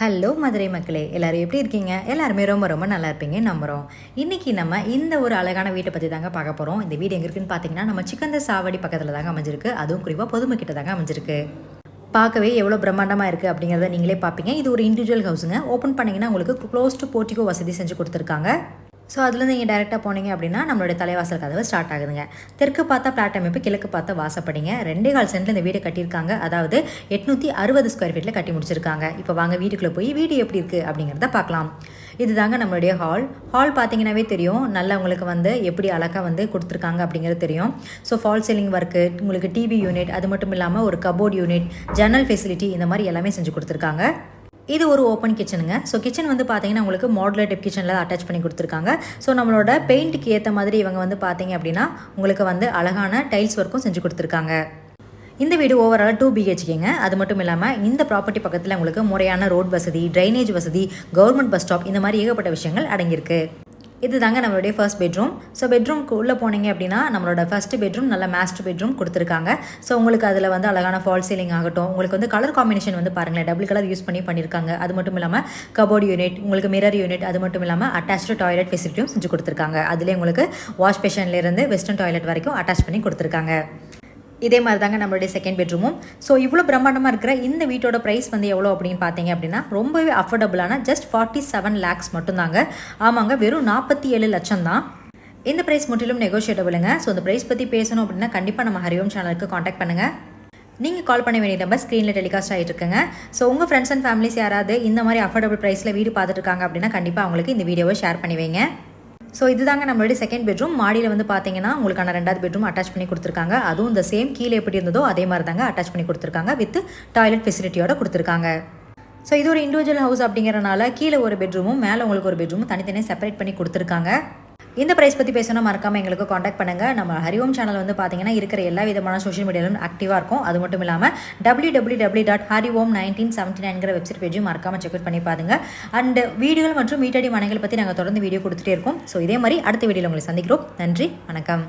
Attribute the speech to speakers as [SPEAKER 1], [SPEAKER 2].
[SPEAKER 1] Hello Madurai மக்களே. எல்லோரும் எப்படி இருக்கீங்க? எல்லாருமே ரொம்ப ரொம்ப நல்லா இருப்பீங்க. நம்புகிறோம் இன்றைக்கி நம்ம இந்த ஒரு அழகான வீட்டை பற்றி தாங்க பார்க்க போகிறோம் இந்த வீடு எங்கே இருக்குன்னு பார்த்தீங்கன்னா நம்ம சிக்கந்த சாவடி பக்கத்தில் தாங்க அமைஞ்சிருக்கு. அதுவும் குறிப்பாக பொதுமக்கிட்ட தாங்க அமைஞ்சிருக்கு. பார்க்கவே எவ்வளோ பிரம்மாண்டமாக இருக்குது அப்படிங்கிறத நீங்களே பார்ப்பீங்க. இது ஒரு இண்டிவிஜுவல் ஹவுஸுங்க ஓப்பன் பண்ணிங்கன்னா உங்களுக்கு க்ளோஸ் டு போர்ட்டிகோ வசதி செஞ்சு கொடுத்துருக்காங்க. ஸோ அதுலேருந்து நீங்கள் டேரெக்டாக போனீங்க அப்படின்னா நம்மளுடைய தலைவாசல் கதவு ஸ்டார்ட் ஆகுதுங்க. தெற்கு பார்த்தா பிளாட் அமைப்பு கிழக்கு பார்த்தா வாசப்படிங்க. ரெண்டே கால் சென்டில் இந்த வீடு கட்டியிருக்காங்க. அதாவது எட்நூற்றி அறுபது ஸ்கொயர் ஃபீட்டில் கட்டி முடிச்சிருக்காங்க. இப்போ வாங்க வீட்டுக்குள்ளே போய் வீடு எப்படி இருக்குது அப்படிங்கிறத பார்க்கலாம். இதுதாங்க நம்மளுடைய ஹால் ஹால் பார்த்தீங்கன்னாவே தெரியும். நல்லா உங்களுக்கு வந்து எப்படி அழகாக வந்து கொடுத்துருக்காங்க அப்படிங்கிறது தெரியும். ஸோ ஃபால் சீலிங் ஒர்க்கு உங்களுக்கு டிவி யூனிட் அது மட்டும் இல்லாமல் ஒரு கபோர்ட் யூனிட் ஜன்னல் ஃபெசிலிட்டி இந்த மாதிரி எல்லாமே செஞ்சு கொடுத்துருக்காங்க. இது ஒரு ஓப்பன் கிச்சனுங்க ஸோ கிச்சன் வந்து பார்த்தீங்கன்னா உங்களுக்கு மாடுலர் டிப் கிச்சனில் அட்டாச் பண்ணி கொடுத்துருக்காங்க. ஸோ நம்மளோட பெயிண்ட்டுக்கு ஏற்ற மாதிரி இவங்க வந்து பார்த்தீங்க அப்படின்னா உங்களுக்கு வந்து அழகான டைல்ஸ் ஒர்க்கும் செஞ்சு கொடுத்துருக்காங்க. இந்த வீடு ஓவரால் டூ பிஹெச்கேங்க அது மட்டும் இல்லாமல் இந்த ப்ராப்பர்ட்டி பக்கத்தில் உங்களுக்கு முறையான ரோட் வசதி ட்ரைனேஜ் வசதி கவர்மெண்ட் பஸ் ஸ்டாப் இந்த மாதிரி ஏகப்பட்ட விஷயங்கள் அடங்கியிருக்கு. இது தாங்க நம்மளுடைய ஃபர்ஸ்ட் பெட்ரூம் ஸோ பெட்ரூம்க்கு உள்ளே போனீங்க அப்படின்னா நம்மளோட ஃபர்ஸ்ட் பெட்ரூம் நல்ல மாஸ்டர் பெட்ரூம் கொடுத்துருக்காங்க. ஸோ உங்களுக்கு அதில் வந்து அழகான ஃபால் சீலிங் ஆகட்டும். உங்களுக்கு வந்து கலர் காம்பினேஷன் வந்து பாருங்களேன். டபுள் கலர் யூஸ் பண்ணி பண்ணியிருக்காங்க அது மட்டும் இல்லாமல் கபோர்ட் யூனிட் உங்களுக்கு மிரர் யூனிட் அது மட்டும் இல்லாமல் அட்டாச்சு டாய்லெட் ஃபெசிலிட்டியும் செஞ்சு கொடுத்துருக்காங்க. அதுலேயே உங்களுக்கு வாஷ் பேஷன்லேருந்து வெஸ்டர்ன் டாய்லெட் வரைக்கும் அட்டாச் பண்ணி கொடுத்துருக்காங்க. இதே மாதிரி தாங்க நம்மளுடைய செகண்ட் பெட்ரூமும் ஸோ இவ்வளோ பிரம்மாண்டமாக இருக்கிற இந்த வீட்டோட ப்ரைஸ் வந்து எவ்வளோ அப்படின்னு பார்த்தீங்க அப்படின்னா ரொம்பவே அஃபோர்டபுளான ஜஸ்ட் ஃபார்ட்டி செவன் லேக்ஸ் மட்டும்தாங்க. ஆமாங்க வெறும் நாற்பத்தி ஏழு லட்சம் தான். இந்த ப்ரைஸ் முற்றிலும் நெகோஷியேட்டபிளுங்க ஸோ இந்த ப்ரைஸ் பற்றி பேசணும் அப்படின்னா கண்டிப்பாக நம்ம ஹரிஓம் சேனலுக்கு காண்டாக்ட் பண்ணுங்கள் நீங்கள் கால் பண்ண வேண்டிய நம்பர் ஸ்க்ரீனில் டெலிகாஸ்ட் ஆகிட்டு இருக்குங்க. ஸோ உங்கள் ஃப்ரெண்ட்ஸ் அண்ட் ஃபேமிலிஸ் யாராவது இந்த மாதிரி அஃபோர்டபுள் ப்ரைஸில் வீடு பார்த்துட்டு இருக்காங்க அப்படின்னா கண்டிப்பாக அவங்களுக்கு இந்த வீடியோவை ஷேர் பண்ணி வைங்க. ஸோ இதுதாங்க நம்மளுடைய செகண்ட் பெட்ரூம் மாடியில் வந்து பார்த்தீங்கன்னா உங்களுக்கான ரெண்டாவது பெட்ரூம் அட்டாச் பண்ணி கொடுத்துருக்காங்க. அதுவும் இந்த சேம் கீழே எப்படி இருந்ததோ அதே மாதிரி தாங்க அட்டாச் பண்ணி கொடுத்துருக்காங்க வித் டாய்லெட் ஃபெசிலிட்டியோட கொடுத்துருக்காங்க. ஸோ இது ஒரு இண்டிவிஜுவல் ஹவுஸ் அப்படிங்கிறனால கீழே ஒரு பெட்ரூமும் மேலே உங்களுக்கு ஒரு பெட்ரூமும் தனித்தனியாக செப்பரேட் பண்ணி கொடுத்துருக்காங்க. இந்த ப்ரைஸ் பற்றி பேசணும் மறக்காமல் எங்களுக்கு காண்டாக்ட் பண்ணுங்கள் நம்ம ஹரிஓம் சேனல் வந்து பார்த்தீங்கன்னா இருக்கிற எல்லா விதமான சோஷியல் மீடியாலும் ஆக்டிவாக இருக்கும். அது மட்டும் இல்லாமல் W W W dot Hariom nineteen seventy நைன்கிற website பேஜும் மறக்காமல் செக் பண்ணி பாருங்க. அண்ட் வீடுகள் மற்றும் வீட்டடி மனைகள் பற்றி நாங்கள் தொடர்ந்து வீடியோ கொடுத்துட்டே இருக்கோம். ஸோ இதே மாதிரி அடுத்த வீடியோவில் உங்களை சந்திக்கிறோம். நன்றி வணக்கம்.